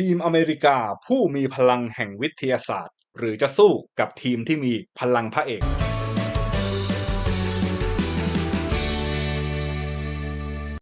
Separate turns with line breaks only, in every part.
ทีมอเมริกาผู้มีพลังแห่งวิทยาศาสตร์ หรือจะสู้กับทีมที่มีพลังพระเอก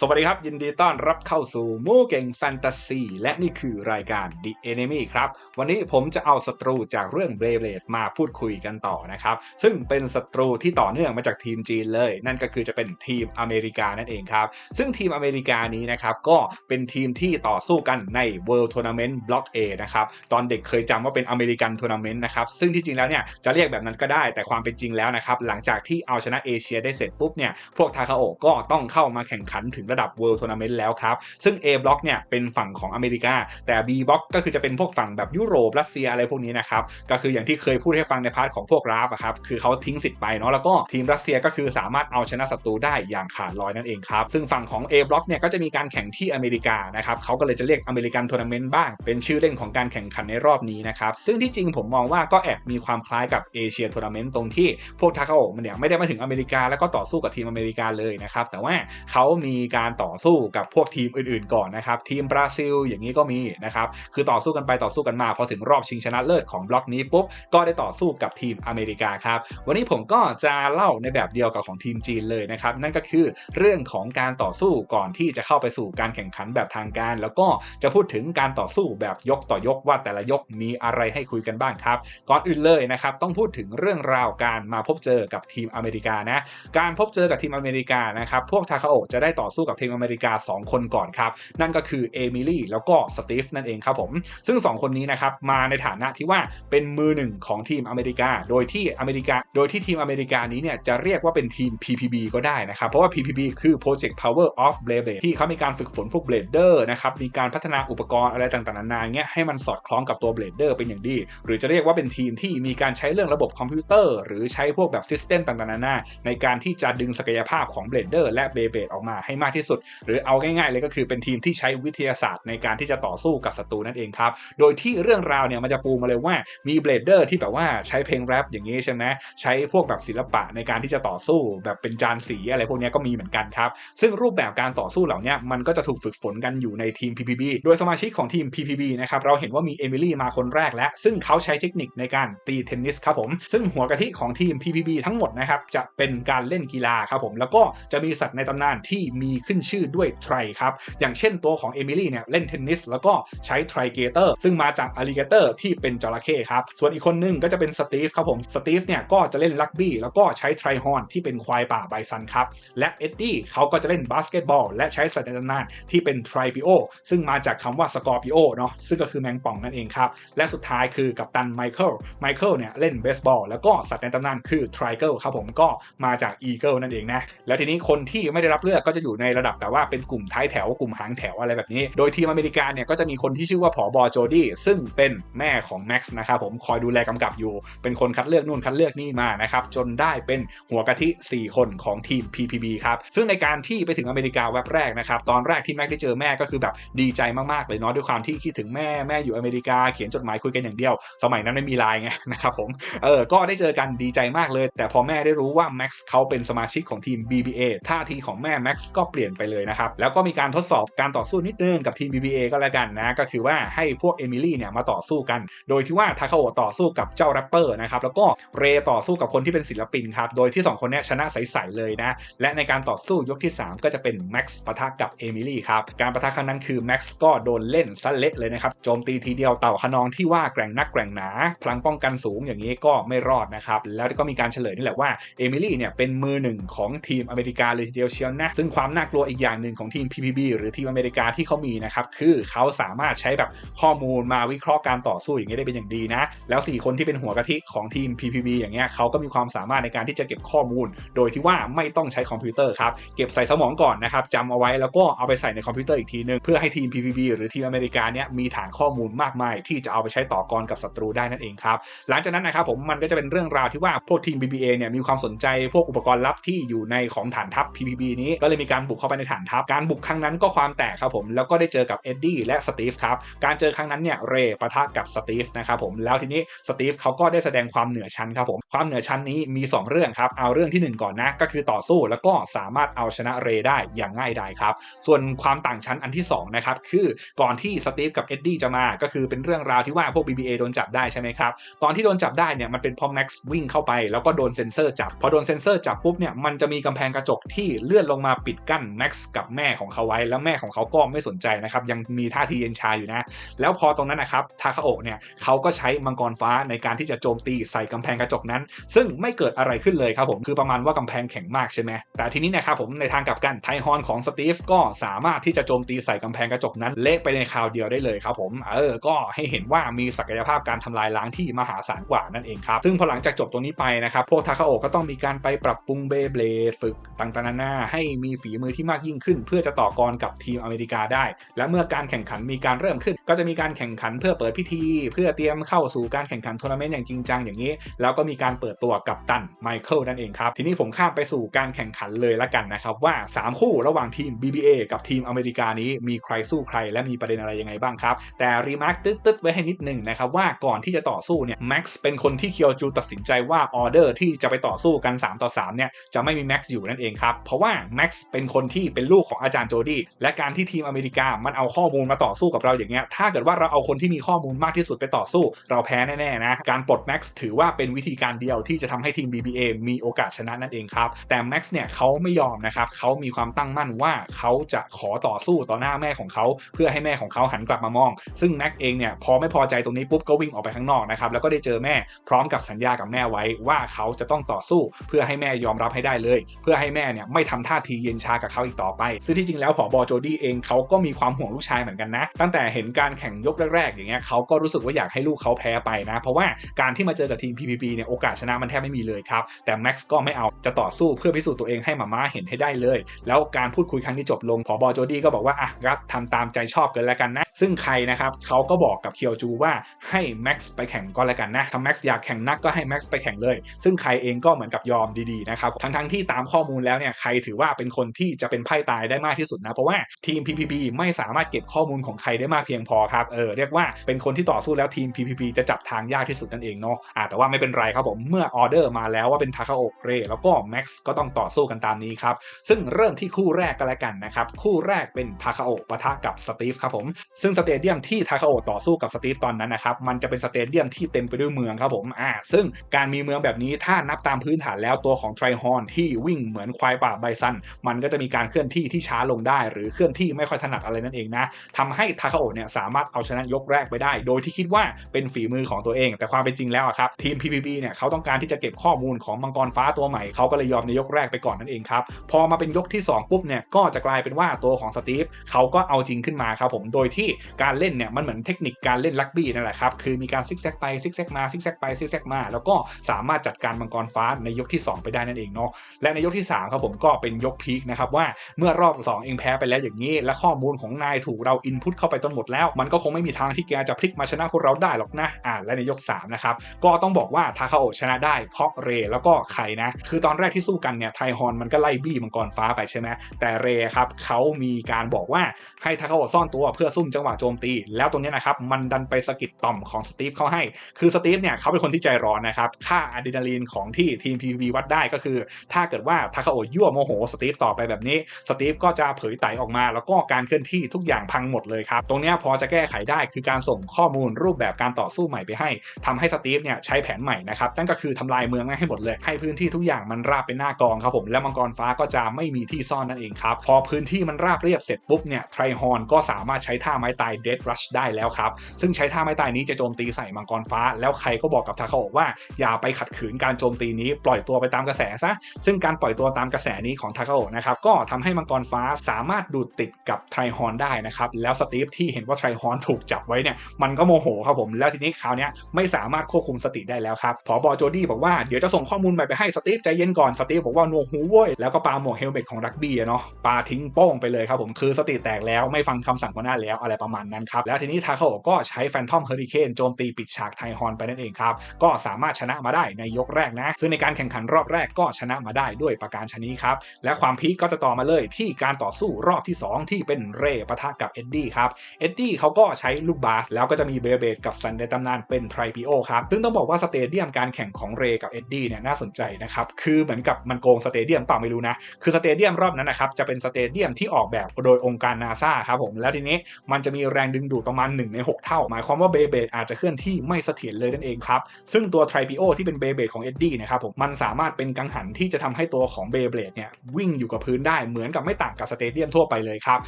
สวัสดีครับ ยินดีต้อนรับเข้าสู่มูเก่งแฟนตาซีและนี่คือรายการ The Enemy ครับ วันนี้ผมจะเอาศัตรูจากเรื่องเบลเ a d มาพูดคุยกันต่อนะครับ ซึ่งเป็นศัตรูที่ต่อเนื่องมาจากทีมจีนเลย นั่นก็คือจะเป็นทีมอเมริกานั่นเองครับ ซึ่งทีมอเมริกานี้นะครับ ก็เป็นทีมที่ต่อสู้กันใน World Tournament Block A นะครับ ตอนเด็กเคยจำว่าเป็นอเมริกันทัวร์นาเมนต์นะครับ ซึ่งที่จริงแล้วเนี่ยจะเรียกแบบนั้นก็ได้แต่ความเป็นจริงแล้วนะครับหลังจากที่เอาชนะเอเชียได้เสร็จปุ๊บเนี่ยพวกทาคาโอก็ต้องเข้ามาแข่งขันถึงระดับ World Tournament แล้วครับ ซึ่ง A Block เนี่ยเป็นฝั่งของอเมริกา แต่ B Block ก็คือจะเป็นพวกฝั่งแบบยุโรปรัสเซียอะไรพวกนี้นะครับ ก็คืออย่างที่เคยพูดให้ฟังในพาร์ทของพวกราฟอะครับ คือเขาทิ้งสิทธิ์ไปเนาะ แล้วก็ทีมรัสเซียก็คือสามารถเอาชนะศัตรูได้อย่างขาดลอยนั่นเองครับ ซึ่งฝั่งของ A Block เนี่ยก็จะมีการแข่งที่อเมริกานะครับเขาก็เลยจะเรียกอเมริกันทัวร์นาเมนต์บ้าง เป็นชื่อเล่นของการแข่งขันในรอบนี้นะครับซึ่งที่จริงผมมองว่าก็แอบมีความคล้ายกับเอเชียทัวร์นาเมนต์ตรงที่พวกทาคาโอมันเนี่ยไม่ได้มาถึงอเมริกาแล้วก็ต่อสู้กับทีมอเมริกาเลยนะครับแต่ว่าเขามีการการต่อสู้กับพวกทีมอื่นๆก่อนนะครับ ทีมบราซิลอย่างนี้ก็มีนะครับ คือต่อสู้กันไปต่อสู้กันมาพอถึงรอบชิงชนะเลิศของบล็อกนี้ปุ๊บก็ได้ต่อสู้กับทีมอเมริกาครับ วันนี้ผมก็จะเล่าในแบบเดียวกับของทีมจีนเลยนะครับ นั่นก็คือเรื่องของการต่อสู้ก่อนที่จะเข้าไปสู่การแข่งขันแบบทางการ แล้วก็จะพูดถึงการต่อสู้แบบยกต่อยกว่าแต่ละยกมีอะไรให้คุยกันบ้างครับ ก่อนอื่นเลยนะครับต้องพูดถึงเรื่องราวการมาพบเจอกับทีมอเมริกานะ การพบเจอกับทีมอเมริกานะครับพวกทาคาโอจะได้ต่อสู้กับทีมอเมริกา 2 คนก่อนครับ นั่นก็คือเอมิลี่แล้วก็สตีฟนั่นเองครับผม ซึ่ง 2 คนนี้นะครับมาในฐานะที่ว่าเป็นมือหนึ่งของทีมอเมริกา โดยที่อเมริกา โดยที่ทีมอเมริกานี้เนี่ยจะเรียกว่าเป็นทีม PPB ก็ได้นะครับ เพราะว่า PPB คือ Project Power of Blade ที่เขามีการฝึกฝนพวก Blader นะครับมีการพัฒนาอุปกรณ์อะไรต่างๆนานาเงี้ยให้มันสอดคล้องกับตัว Blader เป็นอย่างดี หรือจะเรียกว่าเป็นทีมที่มีการใช้เรื่องระบบคอมพิวเตอร์ หรือใช้พวกแบบซิสเต็มต่างๆนานาในการที่จะดึงศักยภาพของ Blader และ b e y b l a d e ออกมาให้มากที่สุด หรือเอาง่ายๆเลยก็คือเป็นทีมที่ใช้วิทยาศาสตร์ในการที่จะต่อสู้กับศัตรูนั่นเองครับ โดยที่เรื่องราวเนี่ยมันจะปูมาเลยว่ามีเบลเดอร์ที่แบบว่าใช้เพลงแรปอย่างนี้ใช่ไหมใช้พวกแบบศิลปะในการที่จะต่อสู้แบบเป็นจานสีอะไรพวกนี้ก็มีเหมือนกันครับ ซึ่งรูปแบบการต่อสู้เหล่านี้มันก็จะถูกฝึกฝนกันอยู่ในทีม PPB โดยสมาชิกของทีม PPB นะครับเราเห็นว่ามีเอมิลี่มาคนแรกแล้วซึ่งเขาใช้เทคนิคในการตีเทนนิสครับผม ซึ่งหัวกะทิของทีม PPB ทั้งหมดนะครับจะเป็นการเล่นกีฬาครับผมแล้วก็จะมีสัตว์ในตำนานที่มีขึ้นชื่อด้วยไทรครับ อย่างเช่นตัวของเอมิลี่เนี่ยเล่นเทนนิสแล้วก็ใช้ไทรเกเตอร์ซึ่งมาจากอลิเกเตอร์ที่เป็นจระเข้ครับ ส่วนอีกคนนึงก็จะเป็นสตีฟครับผม สตีฟเนี่ยก็จะเล่นลักบี้แล้วก็ใช้ไทรฮอนที่เป็นควายป่าไบซันครับ และเอ็ดดี้เขาก็จะเล่นบาสเกตบอลและใช้สัตว์ในตำนานที่เป็นไทรปิโอซึ่งมาจากคำว่าสกอร์ปิโอเนาะซึ่งก็คือแมงป่องนั่นเองครับ และสุดท้ายคือกัปตันไมเคิลไมเคิลเนี่ยเล่นเบสบอลแล้วก็สัตว์ในตำนานคือไทรเกิลครับผมก็มาจากอีเกิลนั่นเองนะแล้วทีนี้คนที่ไม่ได้รับเลือกก็จะอยู่ในระดับแบบว่าเป็นกลุ่มท้ายแถวกลุ่มหางแถวอะไรแบบนี้ โดยทีมอเมริกาเนี่ยก็จะมีคนที่ชื่อว่าผอบอโจดี้ซึ่งเป็นแม่ของแม็กซ์นะครับผมคอยดูแลกำกับอยู่ เป็นคนคัดเลือกนู่นคัดเลือกนี่มานะครับจนได้เป็นหัวกะทิ 4 คนของทีม PPB ครับซึ่งในการที่ไปถึงอเมริกาแวบแรกนะครับตอนแรกที่แม็กซ์ได้เจอแม่ก็คือแบบดีใจมากๆเลยเนาะด้วยความที่คิดถึงแม่แม่อยู่อเมริกาเขียนจดหมายคุยกันอย่างเดียว สมัยนั้นไม่มีไลน์ไงนะครับผมเออก็ได้เจอกันดีใจมากเลย แต่พอแม่ได้รู้ว่าแม็กซ์เขาเป็นสมาชิกของทีม BBA ท่าทีของแม่แม็กซ์ก็เปลี่ยนไปเลยนะครับ แล้วก็มีการทดสอบการต่อสู้นิดนึงกับทีม BBA ก็แล้วกันนะ ก็คือว่าให้พวกเอมิลี่เนี่ยมาต่อสู้กัน โดยที่ว่าทาคาโอต่อสู้กับเจ้าแรปเปอร์นะครับ แล้วก็เรต่อสู้กับคนที่เป็นศิลปินครับ โดยที่ 2 คนนี้ชนะใสๆเลยนะ และในการต่อสู้ยกที่ 3 ก็จะเป็นแม็กซ์ปะทะกับเอมิลี่ครับ การปะทะครั้งนั้นคือแม็กซ์ก็โดนเล่นซะเละเลยนะครับ โจมตีทีเดียวเต่าขนองที่ว่าแกร่งนักแกร่งหนา พลังป้องกันสูงอย่างนี้ก็ไม่รอดนะครับ แล้วก็มีการเฉลยนี่แหละว่าเอมิลี่เนี่ยเป็นมือหนึ่งของทีมอเมริกาเลยทีเดียวเชียวนะ ซึ่งความน่ากลัวอีกอย่างหนึ่งของทีม PPB หรือทีมอเมริกาที่เขามีนะครับ คือเขาสามารถใช้แบบข้อมูลมาวิเคราะห์การต่อสู้อย่างนี้ได้เป็นอย่างดีนะ แล้ว 4 คนที่เป็นหัวกะทิของทีม PPB อย่างเงี้ยเขาก็มีความสามารถในการที่จะเก็บข้อมูล โดยที่ว่าไม่ต้องใช้คอมพิวเตอร์ครับเก็บใส่สมองก่อนนะครับจำเอาไว้แล้วก็เอาไปใส่ในคอมพิวเตอร์อีกทีนึงเพื่อให้ทีม PPB หรือทีมอเมริกาเนี้ยมีฐานข้อมูลมากมาย ที่จะเอาไปใช้ต่อกรกับศัตรูได้นั่นเองครับหลังจากนั้นนะครับผมมันก็จะเป็นเรื่องราวที่ว่าพวกทีม BBA เนี่ยมีความสนใจพวกอุปกรณ์ลับที่อยู่ในของฐานทัพ PPB นี้ก็เลยมีการบุกเข้าไปในฐานทัพ การบุกครั้งนั้นก็ความแตกครับผม แล้วก็ได้เจอกับเอ็ดดี้และสตีฟครับ การเจอครั้งนั้นเนี่ยเรย์ปะทะกับสตีฟนะครับผม แล้วทีนี้สตีฟเขาก็ได้แสดงความเหนือชั้นครับผม ความเหนือชั้นนี้มี 2 เรื่องครับ เอาเรื่องที่ 1 ก่อนนะ ก็คือต่อสู้แล้วก็สามารถเอาชนะเรย์ได้อย่างง่ายดายครับ ส่วนความต่างชั้นอันที่2นะครับ คือก่อนที่สตีฟกับเอ็ดดี้จะมา ก็คือเป็นเรื่องราวที่ว่าพวก BBA โดนจับได้ใช่ไหมครับ ตอนที่โดนจับได้เนี่ยมันเป็นพราะแม็กซ์วิ่งเข้าไปแล้วก็โดนเซนเซอร์จับ พอโดนเซนเซอร์จับปุ๊บเนี่ยมันจะมีกำแพงกระจกที่เลื่อนลงมาปิดกั้นแม็กซ์กับแม่ของเขาไว้ แล้วแม่ของเขาก็ไม่สนใจนะครับยังมีท่าทีเย็นชาอยู่นะ แล้วพอตรงนั้นนะครับทาคาโอะเนี่ยเขาก็ใช้มังกรฟ้าในการที่จะโจมตีใส่กำแพงกระจกนั้น ซึ่งไม่เกิดอะไรขึ้นเลยครับผมคือประมาณว่ากำแพงแข็งมากใช่ไหมแต่ทีนี้นะครับผมในทางกลับกันไทฮอนของสตีฟก็สามารถที่จะโจมตีใส่กำแพงกระจกนั้นเละไปในคราวเดียวได้เลยครับผมเออก็ให้เห็นว่ามีศักยภาพการทำลายล้างที่มหาศาลกว่านั่นเองครับซึ่งพอหลังจากจบตรงนี้ไปนะครับพวกทาคาโอะก็ต้องมีการไปปรับปรุงเบเบลดฝึกต่างๆนานาให้มีฝีมือที่มากยิ่งขึ้น เพื่อจะต่อกรกับทีมอเมริกาได้ และเมื่อการแข่งขันมีการเริ่มขึ้น ก็จะมีการแข่งขันเพื่อเปิดพิธี เพื่อเตรียมเข้าสู่การแข่งขันทัวร์นาเมนต์อย่างจริงจังอย่างนี้ แล้วก็มีการเปิดตัวกับตันไมเคิลนั่นเองครับ ทีนี้ผมข้ามไปสู่การแข่งขันเลยละกันนะครับว่า 3 คู่ระหว่างทีม BBA กับทีมอเมริกานี้มีใครสู้ใครและมีประเด็นอะไรยังไงบ้างครับ แต่รีมาร์คตึ๊ดๆไว้ให้นิดหนึ่งนะครับว่าก่อนที่จะต่อสู้เนี่ยแม็กซ์เป็นคนที่เคียวจูตัดสินใจว่าออเดอร์ที่จะไปต่อสู้กัน 3 ต่อ3เนี่ยจะไม่มีแม็กซ์อยู่นั่นเองครับเพราะว่าแม็กซ์เป็นคนที่เป็นลูกของอาจารย์โจดี้และการที่ทีมอเมริกามันเอาข้อมูลมาต่อสู้กับเราอย่างเงี้ยถ้าเกิดว่าเราเอาคนที่มีข้อมูลมากที่สุดไปต่อสู้ เราแพ้แน่ๆนะการปลดแม็กซ์ถือว่าเป็นวิธีการเดียวที่จะทำให้ทีม BBA มีโอกาสชนะนั่นเองครับแต่แม็กซ์เนี่ยเขาไม่ยอมนะครับเขามีความตั้งมั่นว่าเขาจะขอต่อสู้ต่อหน้าแม่ของเขาเพื่อให้แม่ของเขาหันกลับมามอง ซึ่งแม็กเองเนี่ยพอไม่พอใจตรงนี้ปุ๊บก็วิ่งออกไปข้างนอกนะครับแล้วก็ได้เจอแม่พร้อมกับสัญญากับแม่ไว้ว่าเขาจะต้องต่อสู้ เพื่อให้แม่ยอมรับให้ได้เลย เพื่อให้แม่เนี่ยไม่ทำท่าทีเย็นชากับเขาอีกต่อไป ซึ่งที่จริงแล้วผอบอโจดี้เองเขาก็มีความห่วงลูกชายเหมือนกันนะ ตั้งแต่เห็นการแข่งยกแรกๆ อย่างเงี้ยเขาก็รู้สึกว่าอยากให้ลูกเขาแพ้ไปนะ เพราะว่าการที่มาเจอกับทีม PPP เนี่ยโอกาสชนะมันแทบไม่มีเลยครับ แต่แม็กซ์ก็ไม่เอาจะต่อสู้เพื่อพิสูจน์ตัวเองให้มาม่าเห็นให้ได้เลย แล้วการพูดคุยครั้งที่จบลงผอบอโจดี้ก็บอกว่าอะรับทำตามใจชอบกันแล้วกันนะ ซึ่งใครนะครับเขาก็บอกกับเคียวจูว่าให้แม็กซ์ไปแข่งก็แล้วกันนะถ้าแม็กซ์อยากแข่งนักก็ให้แม็กซ์ไปแข่งเลย ซึ่งใครเองก็เหมือนกับยอมดีๆนะครับทั้งๆที่ตามข้อมูลแล้วเนี่ยใครถือว่าเป็นคนที่จะเป็นไพ่ตายได้มากที่สุดนะ เพราะว่าทีม PPP ไม่สามารถเก็บข้อมูลของใครได้มากเพียงพอครับเออเรียกว่าเป็นคนที่ต่อสู้แล้วทีม PPP จะจับทางยากที่สุดนั่นเองเนาะอ่าแต่ว่าไม่เป็นไรครับผมเมื่อออเดอร์มาแล้วว่าเป็นทาคาโอเรแล้วก็แม็กซ์ก็ต้องต่อสู้กันตามนี้ครับซึ่งเริ่มที่คู่แรกก็แล้วกันนะครับคู่แรกเป็นทาคาโอปะทะกับสตีฟครับผมซึ่งสเตเดียมที่ทาคาโอต่อสู้กับสตีฟตอนนั้นนะครับ มันจะเป็นสเตเดียมที่เต็มไปด้วยเมืองครับผมอ่าซึ่งการมีเมืองแบบนี้ถ้านับตามพื้นฐานแล้วตัวของไทรฮอนที่วิ่งเหมือนควายป่าไบซัน มันก็จะมีการเคลื่อนที่ที่ช้าลงได้ หรือเคลื่อนที่ไม่ค่อยถนัดอะไรนั่นเองนะทำให้ทาคาโอเนี่ยสามารถเอาชนะยกแรกไปได้ โดยที่คิดว่าเป็นฝีมือของตัวเอง แต่ความเป็นจริงแล้วอะครับทีม PPP เนี่ยเขาต้องการที่จะเก็บข้อมูลของมังกรฟ้าตัวใหม่เขาก็เลยยอมในยกแรกไปก่อนนั่นเองครับพอมาเป็นยกที่ 2 ปุ๊บเนี่ยก็จะกลายเป็นว่าตัวของสตีฟเขาก็เอาจริงขึ้นมาครับผมโดยที่การเล่นเนี่ยมันเหมือนเทคนิคการเล่นลักบี้นั่นแหละครับคือมีการซิกแซกไปซิกแซกมาซิกแซกไปซิกแซกมา แล้วก็สามารถจัดการมังกรฟ้าในยกที่ 2 ไปได้นั่นเองเนาะและในยกที่3ครับผมก็เป็นยกพีคนะครับว่าเมื่อรอบ 2 เองแพ้ไปแล้วอย่างนี้ และข้อมูลของนายถูกเราอินพุตเข้าไปจนหมดแล้ว มันก็คงไม่มีทางที่แกจะพลิกมาชนะพวกเราได้หรอกนะอ่าและในยก3นะครับก็ต้องบอกว่าทาคาโอชนะได้เพราะเรแล้วก็ไคนะ คือตอนแรกที่สู้กันเนี่ยไทฮอนมันก็ไล่บี้มังกรฟ้าไปใช่ไหมแต่เรครับเขามีการบอกว่าให้ทาคาโอซ่อนตัวเพื่อซุ่มจังหวะโจมตี แล้วตรงนี้นะครับมันดันไปสะกิดต่อมของสตีฟเข้าให้ คือสตีฟเนี่ยเขาเป็นคนที่ใจร้อนนะครับ ค่าอะดรีนาลีนของที่ทีม PVB วัดได้ก็คือ ถ้าเกิดว่าทาคาโอยั่วโมโหสตีฟต่อไปแบบนี้ สตีฟก็จะเผยไตออกมา แล้วก็การเคลื่อนที่ทุกอย่างพังหมดเลยครับ ตรงนี้พอจะแก้ไขได้คือการส่งข้อมูลรูปแบบการต่อสู้ใหม่ไปให้ทำให้สตีฟเนี่ยใช้แผนใหม่นะครับ นั่นก็คือทำลายเมืองให้หมดเลย ให้พื้นที่ทุกอย่างมันราบเป็นหน้ากองครับผม และมังกรฟ้าก็จะไม่มีที่ซ่อนนั่นเองครับ พอพื้นที่มันราบเรียบเสร็จปุ๊บเนี่ย ไทรฮอนก็สามารถใช้ท่าไม้ตายเดดรัชได้แล้วครับ ซึ่งใช้ท่าไม้ตายนี้จะโจมตีใส่มังกรฟ้า แล้วใครก็บอกกับทาคาโอะว่าอย่าไปขัดขืนการโจมตีนี้ปล่อยตัวไปตามกระแสซะ ซึ่งการปล่อยตัวตามกระแสนี้ของทาคาโอะนะครับก็ทำให้มังกรฟ้าสามารถดูดติดกับไทรฮอนได้นะครับ แล้วสตีฟที่เห็นว่าไทรฮอนถูกจับไว้เนี่ยมันก็โมโหครับผม แล้วทีนี้คราวนี้ไม่สามารถควบคุมสติได้แล้วครับผอบอโจดี้บอกว่าเดี๋ยวจะส่งข้อมูลใหม่ไปให้สตีฟใจเย็นก่อนสตีฟบอกว่าหนหูเว้ยแล้วก็ปาหมวกเฮลเมตของรักบี้เนาะปาทิ้งโป้งไปเลยครับผมคือสติแตกแล้วไม่ฟังคำสั่งหัวหน้าแล้วอะไรประมาณนั้นครับ แล้วทีนี้ทาคาโอก็ใช้แฟนทอมเฮอริเคนโจมตีปิดฉากไทฮอนไปนั่นเองครับ ก็สามารถชนะมาได้ในยกแรกนะ ซึ่งในการแข่งขันรอบแรกก็ชนะมาได้ด้วยประการชนี้ครับ และความพีคก็จะต่อมาเลยที่การต่อสู้รอบที่ 2 ที่เป็นเรย์ปะทะกับเอ็ดดี้ครับ เอ็ดดี้เขาก็ใช้ลูกบาส แล้วก็จะมีเบเบดกับซันในตำนานเป็นไทรปิโอครับ ซึ่งต้องบอกว่าสเตเดียมการแข่งของเรย์กับเอ็ดดี้เนี่ยน่าสนใจนะครับ คือเหมือนกับมันโกงสเตเดียมเปล่าไม่รู้นะ คือสเตเดียมรอบนั้นนะครับจะเป็นสเตเดียมที่ออกแบบโดยองค์การนาซาครับผม แล้วทีนี้มันจะมีแรงดึงดูดประมาณ 1 ใน 6 เท่า หมายความว่าเบเบดอาจจะเคลื่อนที่ไม่เสถียรเลยนั่นเองครับ ซึ่งตัวไทรปิโอที่เป็นเบเบดของเอ็ดดี้นะครับผมมันสามารถเป็นกังหันที่จะทำให้ตัวของเบเบดเนี่ยวิ่งอยู่กับพื้นได้เหมือนกับไม่ต่างกับสเตเดียมทั่วไปเลยครับ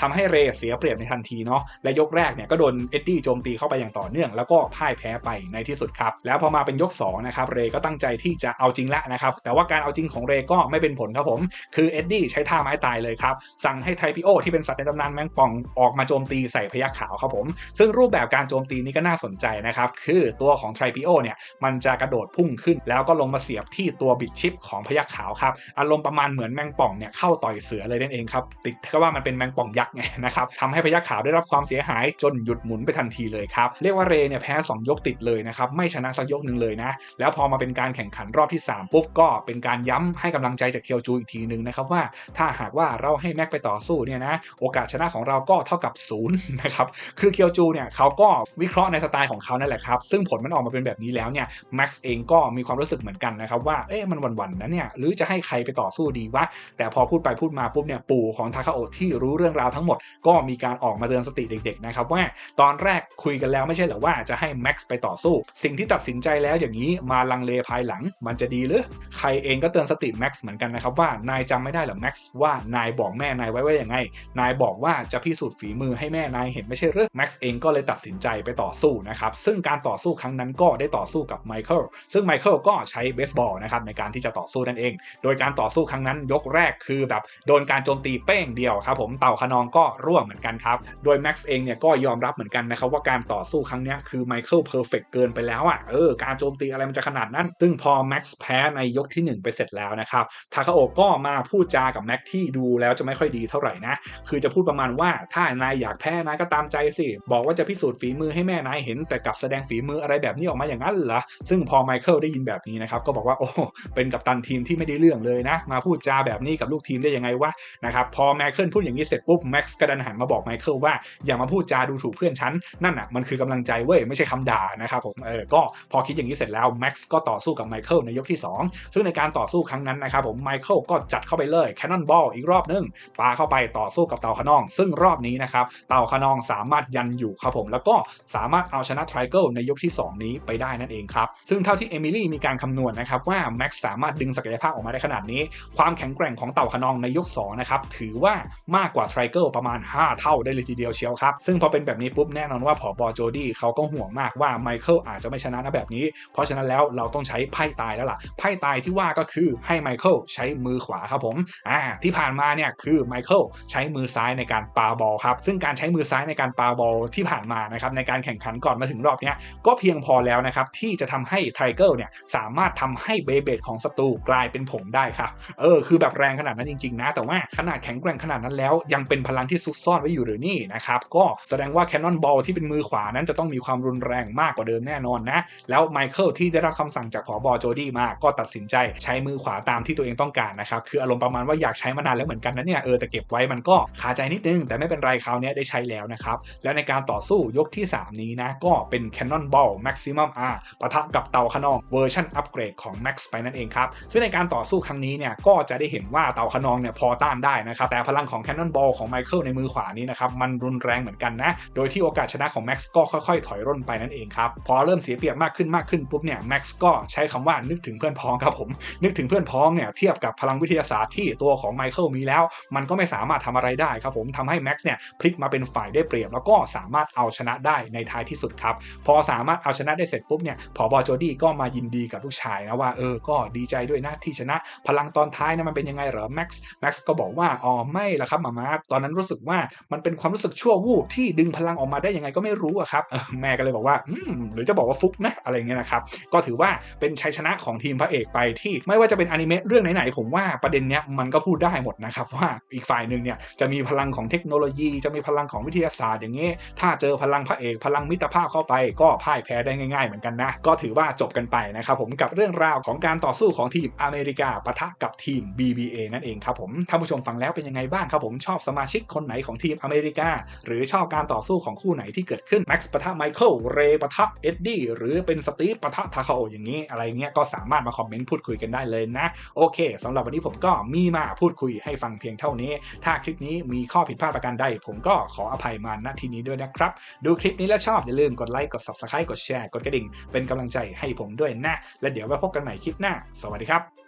ทำให้เรย์เสียเปรียบในทันทีเนาะและยกแรกเนี่ยก็โดนเอ็ดดี้โจมตีเข้าไปอย่างต่อเนื่อง แล้วก็พ่ายแพ้ไปในที่สุดครับแล้วพอมาเป็นยก2นะครับเรยก็ตั้งใจที่จะเอาจริงละนะครับแต่ว่าการเอาจริงของเรยก็ไม่เป็นผลครับผมคือเอ็ดดี้ใช้ท่าไม้ตายเลยครับสั่งให้ไทรปิโอที่เป็นสัตว์ในตำนานแมงป่องออกมาโจมตีใส่พยักขาวครับผม ซึ่งรูปแบบการโจมตีนี้ก็น่าสนใจนะครับ คือตัวของไทรปิโอเนี่ยมันจะกระโดดพุ่งขึ้น แล้วก็ลงมาเสียบที่ตัวบิดชิปของพยักขาวครับ อารมณ์ประมาณเหมือนแมงป่องเนี่ยเข้าต่อยเสือเลยนั่นเองครับ ติดแค่ว่ามันเป็นแมงป่องยักษ์ไงนะครับทำให้พยักขาวได้รับความเสียหายจนหยุดหมุนไปทันทีเลยครับ เรียกว่าเรเนี่ยแพ้ 2 ยกติดเลยนะครับ ไม่ชนะสักยกหนึ่งเลยนะ แล้วพอมาเป็นการแข่งขันรอบที่ 3 ปุ๊บก็เป็นการย้ำให้กำลังใจจากเคียวจูอีกทีหนึ่งนะครับว่า ถ้าหากว่าเราให้แม็กไปต่อสู้เนี่ยนะ โอกาสชนะของเราก็เท่ากับศูนนะครับคือเคียวจูเนี่ยเขาก็วิเคราะห์ในสไตล์ของเขานั่นแหละครับซึ่งผลมันออกมาเป็นแบบนี้แล้วเนี่ยแม็กซ์เองก็มีความรู้สึกเหมือนกันนะครับว่าเอ๊ะมันวันๆนะเนี่ยหรือจะให้ใครไปต่อสู้ดีวะแต่พอพูดไปพูดมาปุ๊บเนี่ยปู่ของทาคาโอะที่รู้เรื่องราวทั้งหมด ก็มีการออกมาเตือนสติเด็กๆนะครับว่าตอนแรกคุยกันแล้วไม่ใช่หรอว่าจะให้แม็กซ์ไปต่อสู้ สิ่งที่ตัดสินใจแล้วอย่างนี้มาลังเลภายหลังมันจะดีหรือใครเองก็เตือนสติแม็กซ์เหมือนกันนะครับว่านายจำไม่ได้หรอแม็กซ์ว่านายบอกแม่นายไว้ว่าอย่างไง นายบอกว่าจะพิสูจน์ฝีมือให้แม่นายเห็นไม่ใช่หรือแม็กซ์เองก็เลยตัดสินใจไปต่อสู้นะครับซึ่งการต่อสู้ครั้งนั้นก็ได้ต่อสู้กับไมเคิลซึ่งไมเคิลก็ใช้เบสบอลนะครับในการที่จะต่อสู้นั่นเอง โดยการต่อสู้ครั้งนั้นยกแรกคือแบบโดนการโจมตีเป้งเดียวครับผมเต่าขนองก็ร่วงเหมือนกันครับโดยแม็กซ์เองเนี่ยก็ยอมรับเหมือนกันนะครับว่าการต่อสู้ครั้งนี้คือไมเคิลเพอร์เฟกเกินไปแล้วอะเออการโจมตีอะไรมันจะขนาดนั้น ซึ่งพอแม็กซ์แพ้ในยกที่ 1 ไปเสร็จแล้วนะครับทาคาโอก็มาพูดจากับแม็กที่ดูแล้วจะไม่ค่อยดีเท่าไหร่นะคือจะพูดประมาณว่าถ้านายอยากแพ้นายก็ตามใจสิ บอกว่าจะพิสูจน์ฝีมือให้แม่นายเห็น แต่กลับแสดงฝีมืออะไรแบบนี้ออกมาอย่างนั้นเหรอ ซึ่งพอไมเคิลได้ยินแบบนี้นะครับ ก็บอกว่า โอ้เป็นกัปตันทีมที่ไม่ได้เรื่องเลยนะ มาพูดจาแบบนี้กับลูกทีมได้ยังไงวะนะครับพอไมเคิลพูดอย่างนี้เสร็จปุ๊บแม็กซ์ก็ดันหันมาบอกไมเคิลว่าอย่ามาพูดจาดูถูกเพื่อนฉันนั่นอะมันคือกำลังใจเว้ยไม่ใช่คำด่านะครับผมเออก็พอคิดอย่างนี้เสร็จแล้วแม็กซ์ก็ต่อสู้กับไมเคิลในยกที่ 2 ซึ่งในการต่อสู้ครั้งนั้นนะครับผมไมเคิลก็จัดเข้าไปเลยแคนนอนบอลอีกรอบนึงปาเข้าไปต่อสู้กับเต่าขนอง ซึ่งรอบนี้นะครับเต่าขนองสามารถยันอยู่ครับผม แล้วก็สามารถเอาชนะไทรเกิลในยกที่ 2 นี้ไปได้นั่นเองครับ ซึ่งเท่าที่เอมิลี่มีการคำนวณนะครับว่าแม็กซ์สามารถดึงศักยภาพออกมาได้ขนาดนี้ ความแข็งแกร่งของเต่าขนองในยก2นะครับถือว่ามากกว่าไทรเกิลประมาณ 5 เท่าได้เลยทีเดียวเชียวครับ ซึ่งพอเป็นแบบนี้ปุ๊บแน่นอนว่าผอบอโจดี้เขาก็ห่วงมากว่าไมเคิลอาจจะไม่ชนะนะแบบนี้ เพราะฉะนั้นแล้วเราต้องใช้ไพ่ตายแล้วล่ะไพ่ตายที่ว่าก็คือให้ไมเคิลใช้มือขวาครับผมอ่าที่ผ่านมาเนี่ยคือไมเคิลใช้มือซ้ายในการปาบอลครับซึ่งการใช้มือซ้ายในการปาบอลที่ผ่านมานะครับในการแข่งขันก่อนมาถึงรอบนี้ก็เพียงพอแล้วนะครับที่จะทำให้ไทเกิลเนี่ยสามารถทำให้เบเบดของศัตรูกลายเป็นผงได้ครับเออคือแบบแรงขนาดนั้นจริงๆนะแต่ว่าขนาดแข็งแกร่งขนาดนั้นแล้ว ยังเป็นพลังที่ซุกซ่อนไว้อยู่หรือนี่นะครับก็แสดงว่าแคนนอนบอลที่เป็นมือขวานั้นจะต้องมีความรุนแรงมากกว่าเดิมแน่นอนนะแล้วไมเคิลที่ได้รับคำสั่งจากผอบอโจดี้มาก็ตัดสินใจใช้มือขวาตามที่ตัวเองต้องการนะครับคืออารมณ์ประมาณว่าอยากใช้มานานแล้วเหมือนกันนะเนี่ยเออแต่เก็บไว้มันก็คาใจนิดนึงแต่ไม่เป็นไรคราวนี้ได้ใช้แล้วนะครับ แล้วในการต่อสู้ยกที่ 3 นี้นะก็เป็น Cannonball Maximum R ปะทะกับเตาขนองเวอร์ชันอัปเกรดของ Max ไปนั่นเองครับซึ่งในการต่อสู้ครั้งนี้เนี่ยก็จะได้เห็นว่าเตาขนองเนี่ยพอต้านได้นะครับแต่พลังของ Cannonball ของไมเคิลในมือขวานี้นะครับมันรุนแรงเหมือนกันนะโดยที่โอกาสชนะของ Max ก็ค่อยๆ ถอยร่นไปนั่นเองครับพอเริ่มเสียเปรียบมากขึ้นมากขึ้นปุ๊บเนี่ย Max ก็ใช้คำว่านึกถึงเพื่อนพ้องครับผมนึกถึงเพื่อนพ้องเนี่ยเทียบกับพลังวิทยาศาสตร์ที่ตัวของไมเคิลมีแล้ว มันก็ไม่สามารถทำอะไรได้ครับผมทำให้แม็กซ์เนี่ยพลิกมาเป็นฝ่ายได้เปรียบ แล้วก็สามารถเอาชนะได้ในท้ายที่สุดครับ พอสามารถเอาชนะได้เสร็จปุ๊บเนี่ยผอบอโจดี้ก็มายินดีกับลูกชายนะว่าเออก็ดีใจด้วยนะที่ชนะพลังตอนท้ายนะมันเป็นยังไงเหรอแม็กซ์แม็กซ์ก็บอกว่าอ๋อไม่ละครับมามาตอนนั้นรู้สึกว่ามันเป็นความรู้สึกชั่ววูบที่ดึงพลังออกมาได้ยังไงก็ไม่รู้อะครับแม่ก็เลยบอกว่าอืมหรือจะบอกว่าฟุกนะอะไรเงี้ยนะครับก็ถือว่าเป็นชัยชนะของทีมพระเอกไปที่ไม่ว่าจะเป็นอนิเมะเรื่องไหนๆผมว่าประเด็นเนี้ยมันก็พูดได้หมดนะครับว่าอีกฝ่ายหนึ่งเนี่ยจะมีพลังของเทคโนโลยีจะมีพลังของวิทยายศาสตร์อย่างนี้ ถ้าเจอพลังพระเอกพลังมิตรภาพเข้าไป ก็พ่ายแพ้ได้ง่ายๆเหมือนกันนะ ก็ถือว่าจบกันไปนะครับผมกับเรื่องราวของการต่อสู้ของทีมอเมริกาปะทะกับทีม BBA นั่นเองครับผมท่านผู้ชมฟังแล้วเป็นยังไงบ้างครับผมชอบสมาชิกคนไหนของทีมอเมริกา หรือชอบการต่อสู้ของคู่ไหนที่เกิดขึ้นแม็กซ์ปะทะไมเคิลเรย์ปะทะเอ็ดดี้หรือเป็นสตีฟปะทะทาคาโออย่างนี้ อะไรเงี้ยก็สามารถมาคอมเมนต์พูดคุยกันได้เลยนะ โอเคสำหรับวันนี้ผมก็มีมาพูดคุยให้ฟังเพียงเท่านี้ ถ้าคลิปนี้มีข้อผิดพลาดประการใดผมก็ขออภัยมาณที่นี้ด้วยนะครับ ดูคลิปนี้แล้วชอบอย่าลืมกดไลค์กด subscribe กดแชร์กดกระดิ่ง เป็นกำลังใจให้ผมด้วยนะ และเดี๋ยวไว้พบกันใหม่คลิปหน้า สวัสดีครับ